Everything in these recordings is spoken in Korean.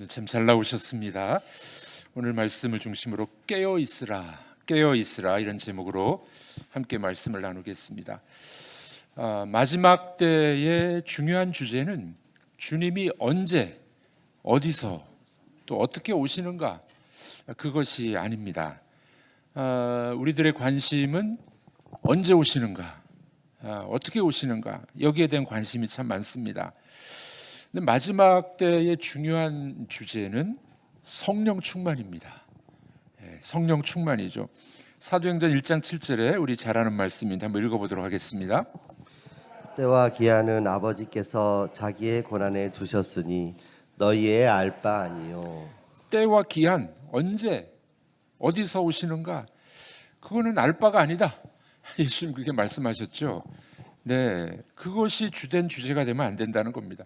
여러분 참잘 나오셨습니다. 오늘 말씀을 중심으로 깨어 있으라, 깨어 있으라 이런 제목으로 함께 말씀을 나누겠습니다. 아, 마지막 때의 중요한 주제는 주님이 언제, 어디서, 또 어떻게 오시는가 그것이 아닙니다. 아, 우리들의 관심은 언제 오시는가, 아, 어떻게 오시는가 여기에 대한 관심이 참 많습니다. 근데 마지막 때의 중요한 주제는 성령 충만입니다. 예, 성령 충만이죠. 사도행전 1장 7절에 우리 잘 아는 말씀인데 한번 읽어보도록 하겠습니다. 때와 기한은 아버지께서 자기의 고난에 두셨으니 너희의 알 바 아니요 때와 기한 언제 어디서 오시는가 그거는 알 바가 아니다. 예수님 그렇게 말씀하셨죠. 네, 그것이 주된 주제가 되면 안 된다는 겁니다.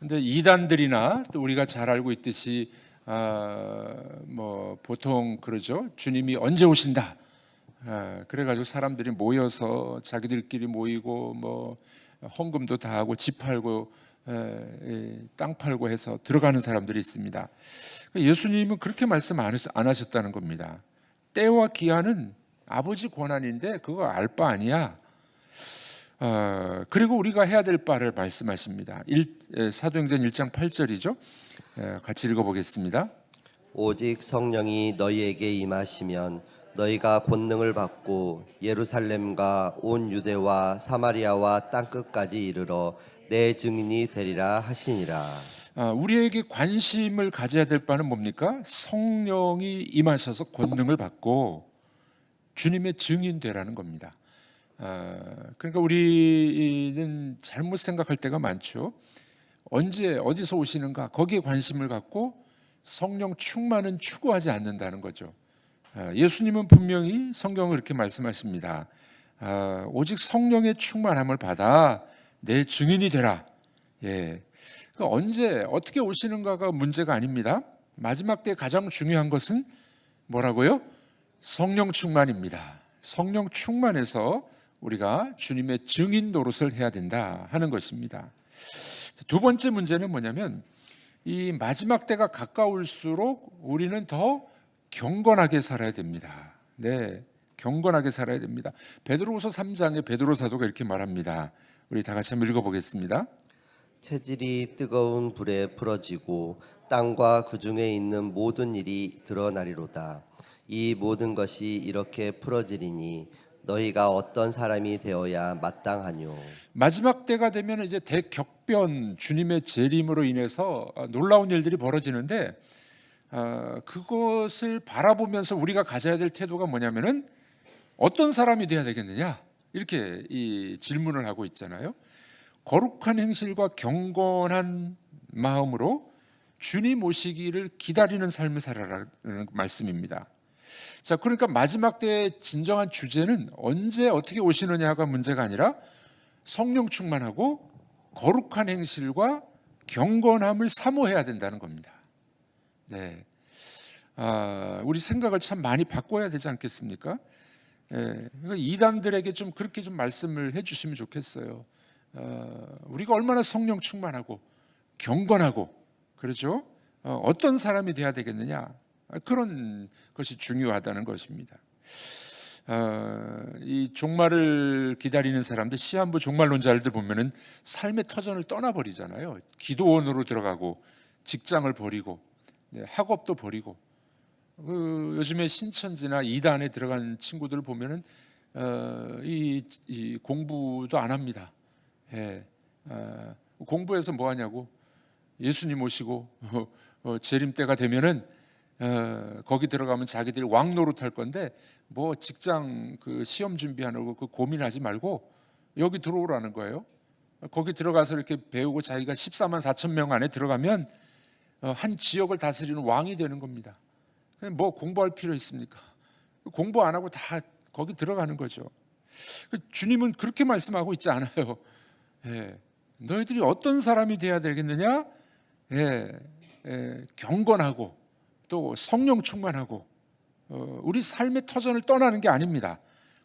근데 이단들이나 또 우리가 잘 알고 있듯이 아, 뭐 보통 그러죠. 주님이 언제 오신다. 아, 그래가지고 사람들이 모여서 자기들끼리 모이고 뭐 헌금도 다 하고 집 팔고 에, 이, 땅 팔고 해서 들어가는 사람들이 있습니다. 예수님은 그렇게 말씀 안 하셨다는 겁니다. 때와 기한은 아버지 권한인데 그거 알 바 아니야. 어, 그리고 우리가 해야 될 바를 말씀하십니다. 일, 에, 사도행전 1장 8절이죠. 같이 읽어보겠습니다. 오직 성령이 너희에게 임하시면 너희가 권능을 받고 예루살렘과 온 유대와 사마리아와 땅 끝까지 이르러 내 증인이 되리라 하시니라 아, 우리에게 관심을 가져야 될 바는 뭡니까? 성령이 임하셔서 권능을 받고 주님의 증인 되라는 겁니다. 아, 그러니까 우리는 잘못 생각할 때가 많죠. 언제 어디서 오시는가 거기에 관심을 갖고 성령 충만은 추구하지 않는다는 거죠. 아, 예수님은 분명히 성경을 이렇게 말씀하십니다. 아, 오직 성령의 충만함을 받아 내 증인이 되라. 예. 그러니까 언제 어떻게 오시는가가 문제가 아닙니다. 마지막 때 가장 중요한 것은 뭐라고요? 성령 충만입니다. 성령 충만해서 우리가 주님의 증인 노릇을 해야 된다 하는 것입니다. 두 번째 문제는 뭐냐면 이 마지막 때가 가까울수록 우리는 더 경건하게 살아야 됩니다. 네. 경건하게 살아야 됩니다. 베드로후서 3장에 베드로 사도가 이렇게 말합니다. 우리 다 같이 한번 읽어 보겠습니다. 체질이 뜨거운 불에 풀어지고 땅과 그 중에 있는 모든 일이 드러나리로다 이 모든 것이 이렇게 풀어지리니 너희가 어떤 사람이 되어야 마땅하뇨 마지막 때가 되면 이제 대격변 주님의 재림으로 인해서 어, 놀라운 일들이 벌어지는데 어, 그것을 바라보면서 우리가 가져야 될 태도가 뭐냐면은 어떤 사람이 돼야 되겠느냐 이렇게 이 질문을 하고 있잖아요. 거룩한 행실과 경건한 마음으로 주님 오시기를 기다리는 삶을 살아라는 말씀입니다. 자, 그러니까 마지막 때의 진정한 주제는 언제 어떻게 오시느냐가 문제가 아니라 성령 충만하고 거룩한 행실과 경건함을 사모해야 된다는 겁니다. 네. 아, 우리 생각을 참 많이 바꿔야 되지 않겠습니까? 예, 그러니까 이단들에게 좀 그렇게 좀 말씀을 해주시면 좋겠어요. 어, 우리가 얼마나 성령 충만하고 경건하고 그렇죠? 어, 어떤 사람이 돼야 되겠느냐? 아, 그런 것이 중요하다는 것입니다. 어, 이 종말을 기다리는 사람들 시한부 종말론자들 보면은 삶의 터전을 떠나버리잖아요. 기도원으로 들어가고 직장을 버리고 네, 학업도 버리고 그 요즘에 신천지나 이단에 들어간 친구들 보면은 어, 이, 이 공부도 안 합니다. 예, 어, 공부해서 뭐 하냐고 예수님 모시고 어, 어, 재림 때가 되면은 어, 거기 들어가면 자기들이 왕 노릇할 건데 뭐 직장 그 시험 준비하는 그 고민하지 말고 여기 들어오라는 거예요. 거기 들어가서 이렇게 배우고 자기가 14만 4천 명 안에 들어가면 어, 한 지역을 다스리는 왕이 되는 겁니다. 뭐 공부할 필요 있습니까? 공부 안 하고 다 거기 들어가는 거죠. 주님은 그렇게 말씀하고 있지 않아요. 예, 너희들이 어떤 사람이 돼야 되겠느냐? 예, 예, 경건하고 또 성령 충만하고 어, 우리 삶의 터전을 떠나는 게 아닙니다.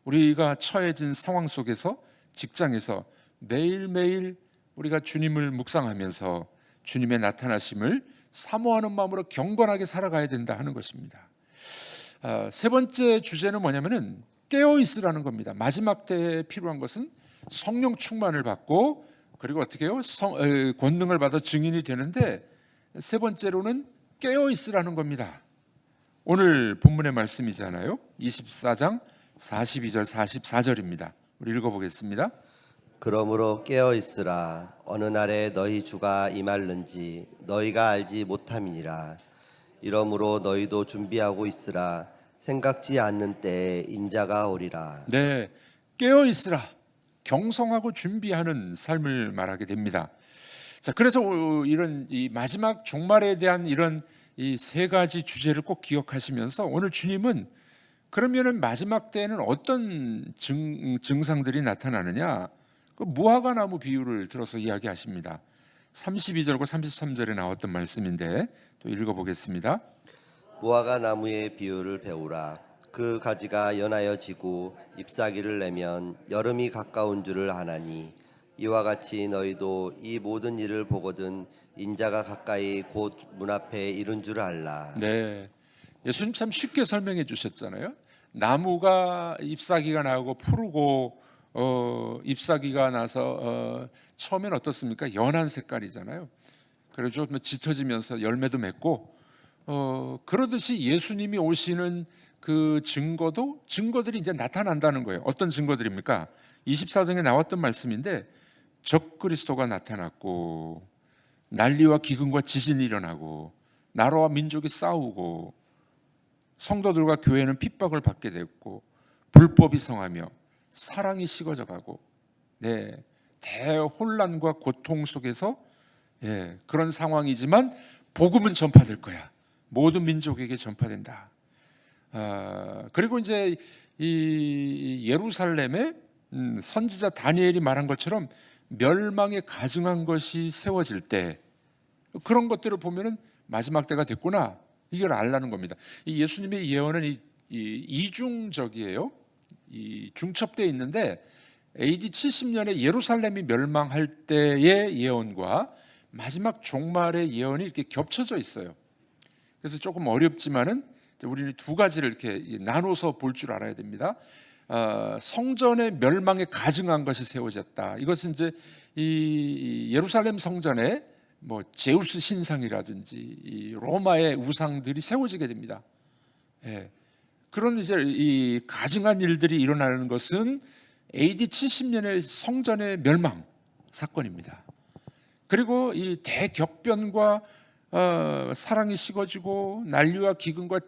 우리가 처해진 상황 속에서 직장에서 매일매일 우리가 주님을 묵상하면서 주님의 나타나심을 사모하는 마음으로 경건하게 살아가야 된다 하는 것입니다. 아, 세 번째 주제는 뭐냐면은 깨어 있으라는 겁니다. 마지막 때에 필요한 것은 성령 충만을 받고 그리고 어떻게 해요? 성, 에, 권능을 받아 증인이 되는데 세 번째로는 깨어 있으라는 겁니다. 오늘 본문의 말씀이잖아요. 24장 42절 44절입니다. 우리 읽어 보겠습니다. 그러므로 깨어 있으라 어느 날에 너희 주가 임할는지 너희가 알지 못함이니라 이러므로 너희도 준비하고 있으라 생각지 않는 때에 인자가 오리라 네, 깨어 있으라. 경성하고 준비하는 삶을 말하게 됩니다. 자, 그래서 어, 이런 이 마지막 종말에 대한 이런 이 세 가지 주제를 꼭 기억하시면서 오늘 주님은 그러면은 마지막 때에는 어떤 증, 증상들이 나타나느냐? 그 무화과 나무 비유를 들어서 이야기하십니다. 32절과 33절에 나왔던 말씀인데 또 읽어보겠습니다. 무화과 나무의 비유를 배우라 그 가지가 연하여 지고 잎사귀를 내면 여름이 가까운 줄을 아나니 이와 같이 너희도 이 모든 일을 보거든 인자가 가까이 곧 문 앞에 이른 줄 알라 네. 예수님 참 쉽게 설명해 주셨잖아요. 나무가 잎사귀가 나오고 푸르고 어, 잎사귀가 나서 어, 처음엔 어떻습니까? 연한 색깔이잖아요. 그래서 좀 짙어지면서 열매도 맺고 어, 그러듯이 예수님이 오시는 그 증거도 증거들이 이제 나타난다는 거예요. 어떤 증거들입니까? 24장에 나왔던 말씀인데 적 그리스도가 나타났고 난리와 기근과 지진이 일어나고 나라와 민족이 싸우고 성도들과 교회는 핍박을 받게 됐고 불법이 성하며 사랑이 식어져 가고 네 대혼란과 고통 속에서 예, 그런 상황이지만 복음은 전파될 거야 모든 민족에게 전파된다. 아, 그리고 이제 이 예루살렘에 음, 선지자 다니엘이 말한 것처럼 멸망에 가증한 것이 세워질 때 그런 것들을 보면은 마지막 때가 됐구나 이걸 알라는 겁니다. 이 예수님의 예언은 이, 이 이중적이에요. 이 중첩되어 있는데 AD 70년에 예루살렘이 멸망할 때의 예언과 마지막 종말의 예언이 이렇게 겹쳐져 있어요. 그래서 조금 어렵지만은 우리는 두 가지를 이렇게 나눠서 볼 줄 알아야 됩니다. 어, 성전의 멸망에 가증한 것이 세워졌다. 이것은 이제 이 예루살렘 성전에 뭐 제우스 신상이라든지 이 로마의 우상들이 세워지게 됩니다. 예. 그런 이제 이 가증한 일들이 일어나는 것은 AD 70년의 성전의 멸망 사건입니다. 그리고 이 대격변과 어, 사랑이 식어지고 난리와 기근과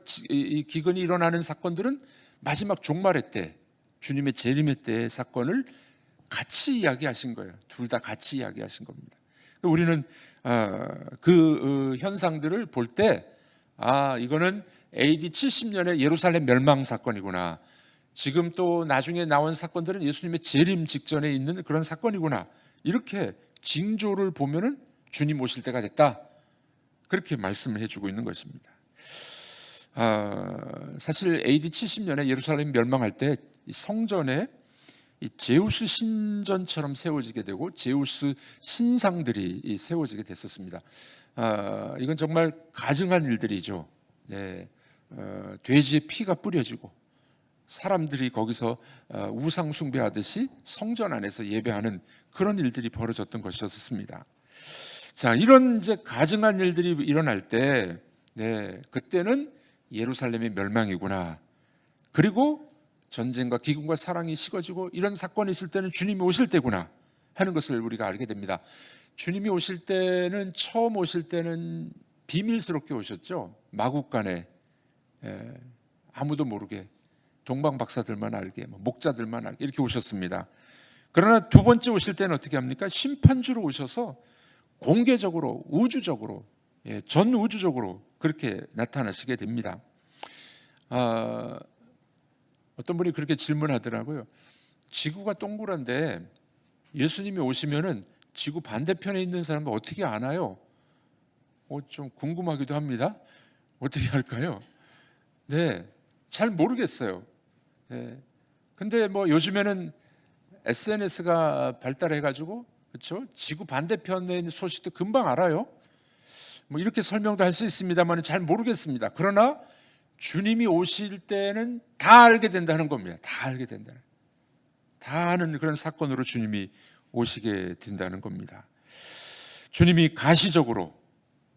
기근이 일어나는 사건들은 마지막 종말의 때 주님의 재림의 때의 사건을 같이 이야기하신 거예요. 둘 다 같이 이야기하신 겁니다. 우리는 어, 그 어, 현상들을 볼 때 아, 이거는 AD 70년의 예루살렘 멸망 사건이구나. 지금 또 나중에 나온 사건들은 예수님의 재림 직전에 있는 그런 사건이구나. 이렇게 징조를 보면은 주님 오실 때가 됐다. 그렇게 말씀을 해주고 있는 것입니다. 아, 사실 AD 70년에 예루살렘 멸망할 때이 성전에 이 제우스 신전처럼 세워지게 되고 제우스 신상들이 이 세워지게 됐었습니다. 아, 이건 정말 가증한 일들이죠. 네, 어, 돼지의 피가 뿌려지고 사람들이 거기서 어, 우상 숭배하듯이 성전 안에서 예배하는 그런 일들이 벌어졌던 것이었습니다. 자, 이런 이제 가증한 일들이 일어날 때, 네, 그때는 예루살렘의 멸망이구나. 그리고 전쟁과 기근과 사랑이 식어지고 이런 사건이 있을 때는 주님이 오실 때구나 하는 것을 우리가 알게 됩니다. 주님이 오실 때는 처음 오실 때는 비밀스럽게 오셨죠. 마국간에 예, 아무도 모르게 동방 박사들만 알게, 뭐 목자들만 알게 이렇게 오셨습니다. 그러나 두 번째 오실 때는 어떻게 합니까? 심판주로 오셔서 공개적으로 우주적으로 예, 전 우주적으로 그렇게 나타나시게 됩니다. 아, 어떤 분이 그렇게 질문하더라고요. 지구가 동그란데 예수님이 오시면은 지구 반대편에 있는 사람은 어떻게 아나요? 어, 좀 궁금하기도 합니다. 어떻게 할까요? 네, 잘 모르겠어요. 네. 근데 뭐 요즘에는 SNS가 발달해가지고 그렇죠? 지구 반대편에 있는 소식도 금방 알아요. 뭐 이렇게 설명도 할 수 있습니다만 잘 모르겠습니다. 그러나 주님이 오실 때는 다 알게 된다는 겁니다. 다 알게 된다는. 다 아는 그런 사건으로 주님이 오시게 된다는 겁니다. 주님이 가시적으로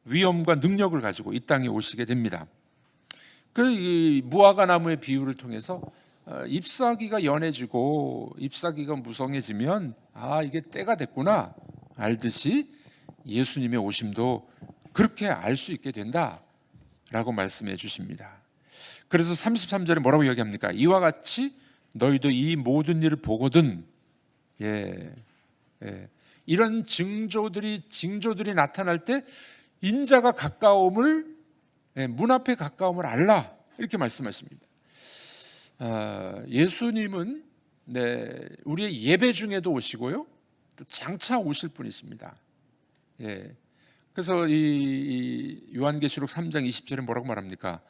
위엄과 능력을 가지고 이 땅에 오시게 됩니다. 그이 무화과 나무의 비유를 통해서 어, 잎사귀가 연해지고 잎사귀가 무성해지면 아 이게 때가 됐구나 알듯이 예수님의 오심도 그렇게 알 수 있게 된다라고 말씀해 주십니다. 그래서 33절에 뭐라고 이야기합니까? 이와 같이 너희도 이 모든 일을 보거든 예, 예. 이런 증조들이 징조들이 나타날 때 인자가 가까움을 예, 문 앞에 가까움을 알라 이렇게 말씀하십니다. 아, 예수님은 네, 우리의 예배 중에도 오시고요, 또 장차 오실 분이십니다. 예, 그래서 이, 이 요한계시록 3장 20절에 뭐라고 말합니까?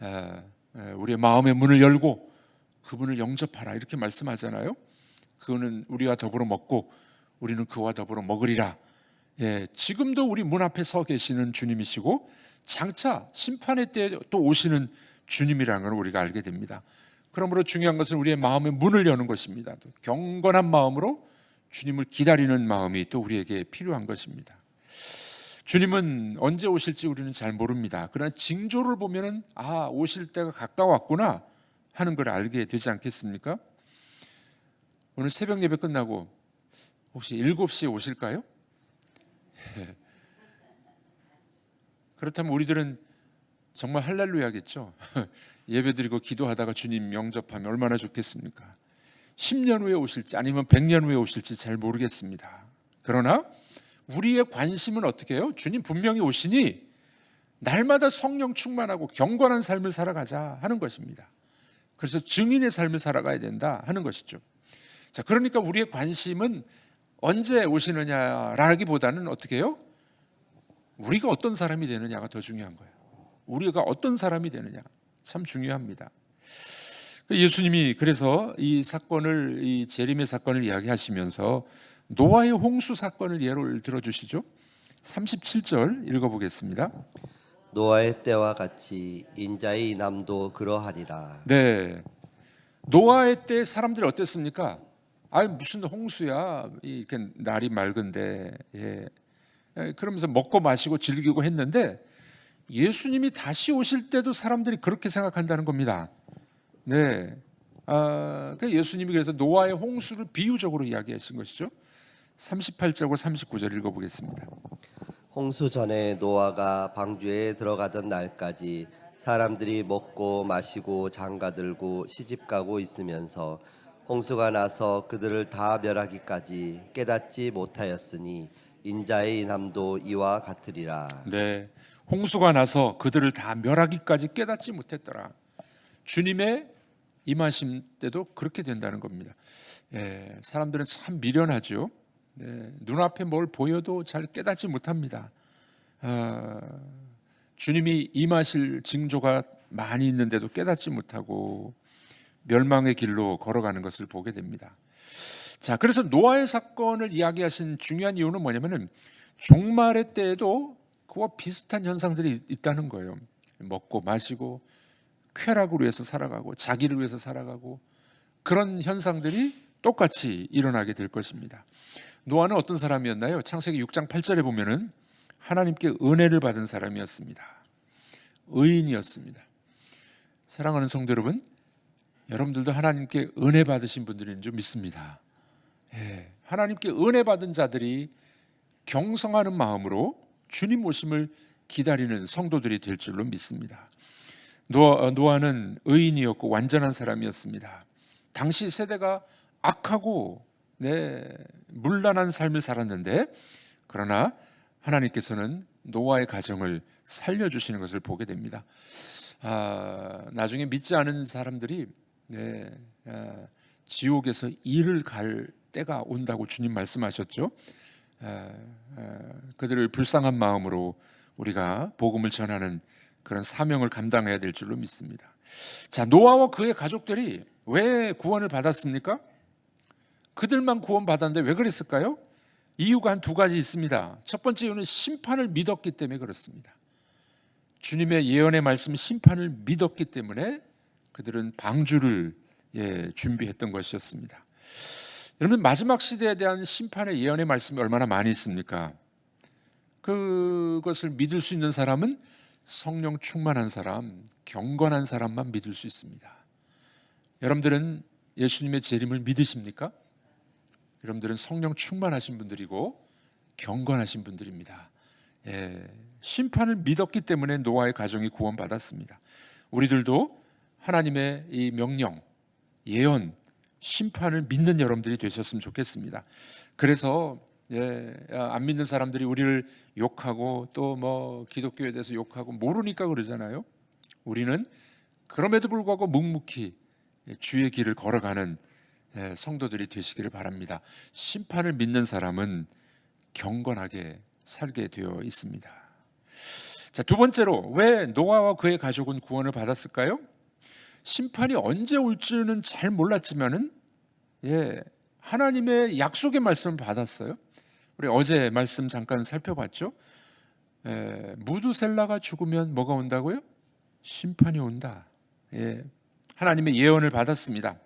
아, 아, 우리의 마음의 문을 열고 그분을 영접하라 이렇게 말씀하잖아요. 그거는 우리와 더불어 먹고 우리는 그와 더불어 먹으리라. 예, 지금도 우리 문 앞에 서 계시는 주님이시고 장차 심판의 때 또 오시는 주님이라는 걸 우리가 알게 됩니다. 그러므로 중요한 것은 우리의 마음의 문을 여는 것입니다. 또 경건한 마음으로 주님을 기다리는 마음이 또 우리에게 필요한 것입니다. 주님은 언제 오실지 우리는 잘 모릅니다. 그러나 징조를 보면은 아 오실 때가 가까웠구나 하는 걸 알게 되지 않겠습니까? 오늘 새벽 예배 끝나고 혹시 7시에 오실까요? 그렇다면 우리들은 정말 할렐루야겠죠. 예배 드리고 기도하다가 주님 영접하면 얼마나 좋겠습니까? 10년 후에 오실지 아니면 100년 후에 오실지 잘 모르겠습니다. 그러나 우리의 관심은 어떻게 해요? 주님 분명히 오시니 날마다 성령 충만하고 경건한 삶을 살아가자 하는 것입니다. 그래서 증인의 삶을 살아가야 된다 하는 것이죠. 자, 그러니까 우리의 관심은 언제 오시느냐라기보다는 어떻게 해요? 우리가 어떤 사람이 되느냐가 더 중요한 거예요. 우리가 어떤 사람이 되느냐 참 중요합니다. 예수님이 그래서 이 사건을 이 재림의 사건을 이야기하시면서 노아의 홍수 사건을 예를 들어 주시죠. 37절 읽어 보겠습니다. 노아의 때와 같이 인자의 남도 그러하리라. 네. 노아의 때 사람들이 어땠습니까? 아니 무슨 홍수야. 이렇게 날이 맑은데. 예. 예, 그러면서 먹고 마시고 즐기고 했는데 예수님이 다시 오실 때도 사람들이 그렇게 생각한다는 겁니다. 네. 아, 그 예수님이 그래서 노아의 홍수를 비유적으로 이야기하신 것이죠. 38절과 39절 읽어보겠습니다. 홍수 전에 노아가 방주에 들어가던 날까지 사람들이 먹고 마시고 장가들고 시집가고 있으면서 홍수가 나서 그들을 다 멸하기까지 깨닫지 못하였으니 인자의 인함도 이와 같으리라. 네. 홍수가 나서 그들을 다 멸하기까지 깨닫지 못했더라. 주님의 임하심 때도 그렇게 된다는 겁니다. 예, 사람들은 참 미련하죠. 네, 눈앞에 뭘 보여도 잘 깨닫지 못합니다. 아, 주님이 임하실 징조가 많이 있는데도 깨닫지 못하고 멸망의 길로 걸어가는 것을 보게 됩니다. 자, 그래서 노아의 사건을 이야기하신 중요한 이유는 뭐냐면은 종말의 때에도 그와 비슷한 현상들이 있다는 거예요. 먹고 마시고 쾌락을 위해서 살아가고 자기를 위해서 살아가고 그런 현상들이 똑같이 일어나게 될 것입니다. 노아는 어떤 사람이었나요? 창세기 6장 8절에 보면은 하나님께 은혜를 받은 사람이었습니다. 의인이었습니다. 사랑하는 성도 여러분, 여러분들도 하나님께 은혜 받으신 분들인 줄 믿습니다. 예, 하나님께 은혜 받은 자들이 경성하는 마음으로 주님 오심을 기다리는 성도들이 될 줄로 믿습니다. 노아, 노아는 의인이었고 완전한 사람이었습니다. 당시 세대가 악하고 네, 물란한 삶을 살았는데 그러나 하나님께서는 노아의 가정을 살려 주시는 것을 보게 됩니다. 아, 나중에 믿지 않은 사람들이 네, 아, 지옥에서 일을 갈 때가 온다고 주님 말씀하셨죠. 아, 아, 그들을 불쌍한 마음으로 우리가 복음을 전하는 그런 사명을 감당해야 될 줄로 믿습니다. 자, 노아와 그의 가족들이 왜 구원을 받았습니까? 그들만 구원받았는데 왜 그랬을까요? 이유가 한 두 가지 있습니다. 첫 번째 이유는 심판을 믿었기 때문에 그렇습니다. 주님의 예언의 말씀 심판을 믿었기 때문에 그들은 방주를 예, 준비했던 것이었습니다. 여러분 마지막 시대에 대한 심판의 예언의 말씀이 얼마나 많이 있습니까? 그것을 믿을 수 있는 사람은 성령 충만한 사람, 경건한 사람만 믿을 수 있습니다. 여러분들은 예수님의 재림을 믿으십니까? 여러분들은 성령 충만하신 분들이고 경건하신 분들입니다. 예, 심판을 믿었기 때문에 노아의 가정이 구원받았습니다. 우리들도 하나님의 이 명령, 예언, 심판을 믿는 여러분들이 되셨으면 좋겠습니다. 그래서 예, 안 믿는 사람들이 우리를 욕하고 또 뭐 기독교에 대해서 욕하고 모르니까 그러잖아요. 우리는 그럼에도 불구하고 묵묵히 주의 길을 걸어가는 예, 성도들이 되시기를 바랍니다. 심판을 믿는 사람은 경건하게 살게 되어 있습니다. 자, 두 번째로 왜 노아와 그의 가족은 구원을 받았을까요? 심판이 언제 올지는 잘 몰랐지만은 예, 하나님의 약속의 말씀을 받았어요. 우리 어제 말씀 잠깐 살펴봤죠. 예, 무두셀라가 죽으면 뭐가 온다고요? 심판이 온다. 예, 하나님의 예언을 받았습니다.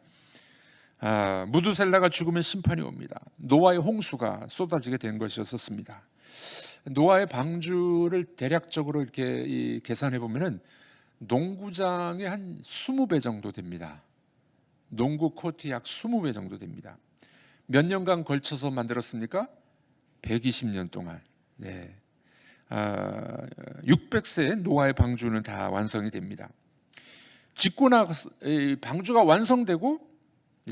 아, 무두셀라가 죽으면 심판이 옵니다. 노아의 홍수가 쏟아지게 된 것이었었습니다. 노아의 방주를 대략적으로 이렇게 이 계산해 보면은 농구장의 한 20배 정도 됩니다. 농구 코트 약 20배 정도 됩니다. 몇 년간 걸쳐서 만들었습니까? 120년 동안. 네. 아, 600세의 노아의 방주는 다 완성이 됩니다. 짓고 나 방주가 완성되고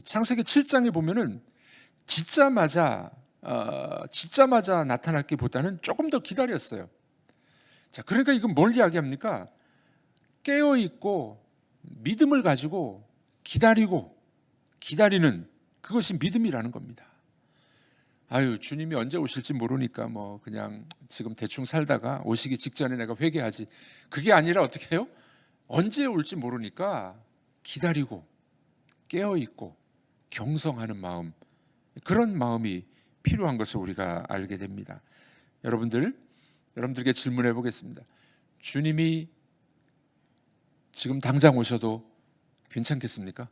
창세기 7장에 보면은 짓자마자 어, 짓자마자 나타났기보다는 조금 더 기다렸어요. 자, 그러니까 이건 뭘 이야기합니까? 깨어 있고 믿음을 가지고 기다리고 기다리는 그것이 믿음이라는 겁니다. 아유, 주님이 언제 오실지 모르니까 뭐 그냥 지금 대충 살다가 오시기 직전에 내가 회개하지. 그게 아니라 어떻게 해요? 언제 올지 모르니까 기다리고 깨어 있고 경성하는 마음 그런 마음이 필요한 것을 우리가 알게 됩니다. 여러분들 여러분들에게 질문해 보겠습니다. 주님이 지금 당장 오셔도 괜찮겠습니까?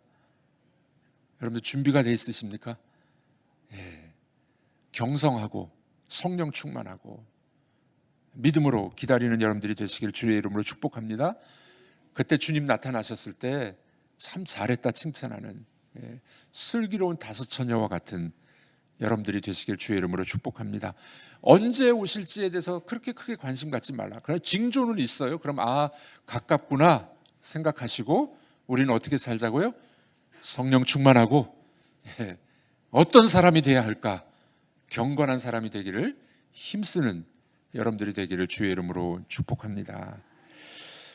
여러분들 준비가 돼 있으십니까? 예. 경성하고 성령 충만하고 믿음으로 기다리는 여러분들이 되시길 주의 이름으로 축복합니다. 그때 주님 나타나셨을 때 참 잘했다 칭찬하는 예, 슬기로운 다섯 처녀와 같은 여러분들이 되시길 주의 이름으로 축복합니다. 언제 오실지에 대해서 그렇게 크게 관심 갖지 말라. 그러나 징조는 있어요. 그럼 아 가깝구나 생각하시고 우리는 어떻게 살자고요? 성령 충만하고 예, 어떤 사람이 돼야 할까? 경건한 사람이 되기를 힘쓰는 여러분들이 되기를 주의 이름으로 축복합니다.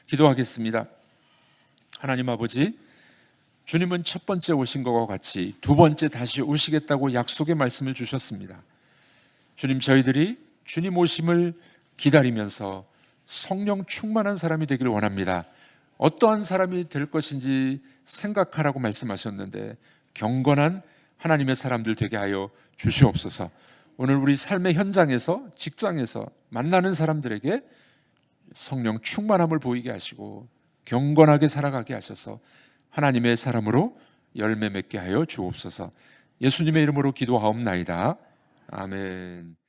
기도하겠습니다. 하나님 아버지, 주님은 첫 번째 오신 것과 같이 두 번째 다시 오시겠다고 약속의 말씀을 주셨습니다. 주님, 저희들이 주님 오심을 기다리면서 성령 충만한 사람이 되기를 원합니다. 어떠한 사람이 될 것인지 생각하라고 말씀하셨는데 경건한 하나님의 사람들 되게 하여 주시옵소서. 오늘 우리 삶의 현장에서 직장에서 만나는 사람들에게 성령 충만함을 보이게 하시고 경건하게 살아가게 하셔서 하나님의 사람으로 열매 맺게 하여 주옵소서. 예수님의 이름으로 기도하옵나이다. 아멘.